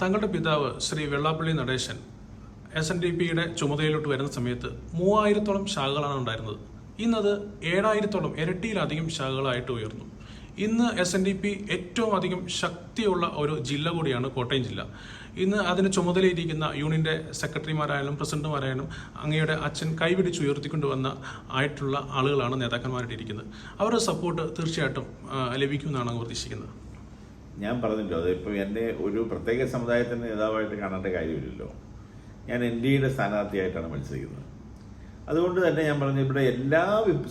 തങ്ങളുടെ പിതാവ് Shri Vellappally Natesan S N D പിയുടെ ചുമതലയിലോട്ട് വരുന്ന സമയത്ത് മൂവായിരത്തോളം ശാഖകളാണ് ഉണ്ടായിരുന്നത്. ഇന്നത് ഏഴായിരത്തോളം ഇരട്ടിയിലധികം ശാഖകളായിട്ട് ഉയർന്നു. ഇന്ന് എസ് എൻ ഡി പി ഏറ്റവും അധികം ശക്തിയുള്ള ഒരു ജില്ല കൂടിയാണ് കോട്ടയം ജില്ല. ഇന്ന് അതിന് ചുമതലയിരിക്കുന്ന യൂണിയന്റെ സെക്രട്ടറിമാരായാലും പ്രസിഡന്റുമാരായാലും അങ്ങയുടെ അച്ഛൻ കൈപിടിച്ച് ഉയർത്തിക്കൊണ്ടുവന്ന ആയിട്ടുള്ള ആളുകളാണ് നേതാക്കന്മാരായിട്ടിരിക്കുന്നത്. അവരുടെ സപ്പോർട്ട് തീർച്ചയായിട്ടും ലഭിക്കുമെന്നാണ് അങ്ങ് പ്രതീക്ഷിക്കുന്നത്. ഞാൻ പറഞ്ഞല്ലോ അതിപ്പോൾ എന്റെ ഒരു പ്രത്യേക സമുദായത്തിന്റെ നേതാവായിട്ട് കാണേണ്ട കാര്യമില്ലല്ലോ. ഞാൻ എൻ ഡി എയുടെ സ്ഥാനാർത്ഥിയായിട്ടാണ് മത്സരിക്കുന്നത്. അതുകൊണ്ട് തന്നെ ഞാൻ പറഞ്ഞു ഇവിടെ എല്ലാ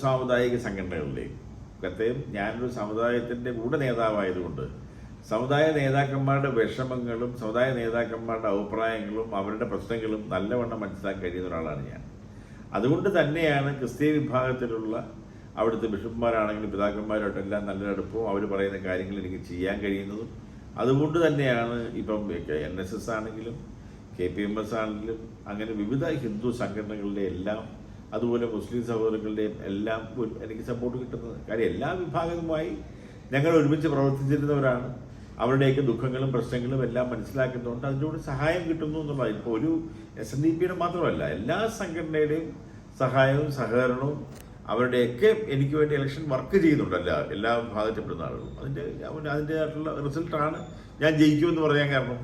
സാമുദായിക സംഘടനകളിലെയും പ്രത്യേകം ഞാനൊരു സമുദായത്തിന്റെ കൂടെ നേതാവായതുകൊണ്ട് സമുദായ നേതാക്കന്മാരുടെ വിഷമങ്ങളും സമുദായ നേതാക്കന്മാരുടെ അഭിപ്രായങ്ങളും അവരുടെ പ്രശ്നങ്ങളും നല്ലവണ്ണം മനസ്സിലാക്കാൻ കഴിയുന്ന ഒരാളാണ് ഞാൻ. അതുകൊണ്ട് തന്നെയാണ് ക്രിസ്തീയ വിഭാഗത്തിലുള്ള അവിടുത്തെ ബിഷപ്പുമാരാണെങ്കിലും പിതാക്കന്മാരായിട്ട് എല്ലാം നല്ല അടുപ്പവും അവർ പറയുന്ന കാര്യങ്ങൾ എനിക്ക് ചെയ്യാൻ കഴിയുന്നതും അതുകൊണ്ട് തന്നെയാണ് ഇപ്പം എൻ എസ് എസ് ആണെങ്കിലും കെ പി എം എസ് ആണെങ്കിലും അങ്ങനെ വിവിധ ഹിന്ദു സംഘടനകളുടെ എല്ലാം അതുപോലെ മുസ്ലിം സഹോദരങ്ങളുടെയും എല്ലാം എനിക്ക് സപ്പോർട്ട് കിട്ടുന്നത്. കാര്യം എല്ലാ വിഭാഗവുമായി ഞങ്ങൾ ഒരുമിച്ച് പ്രവർത്തിച്ചിരുന്നവരാണ്. അവരുടെയൊക്കെ ദുഃഖങ്ങളും പ്രശ്നങ്ങളും എല്ലാം മനസ്സിലാക്കുന്നതുകൊണ്ട് അതിന്റെ സഹായം കിട്ടുന്നു എന്നുള്ളത് ഇപ്പോൾ ഒരു എസ് എൻ ഡി പിയുടെ മാത്രമല്ല എല്ലാ സംഘടനയുടെയും സഹായവും സഹകരണവും അവരുടെയൊക്കെ എനിക്ക് വേണ്ടി ഇലക്ഷൻ വർക്ക് ചെയ്യുന്നുണ്ട് എല്ലാ എല്ലാ വിഭാഗത്തിൽപ്പെടുന്ന ആളുകളും അതിന്റെ അതിന്റെതായിട്ടുള്ള റിസൾട്ടാണ് ഞാൻ ജയിക്കുമെന്ന് പറയാൻ കാരണം.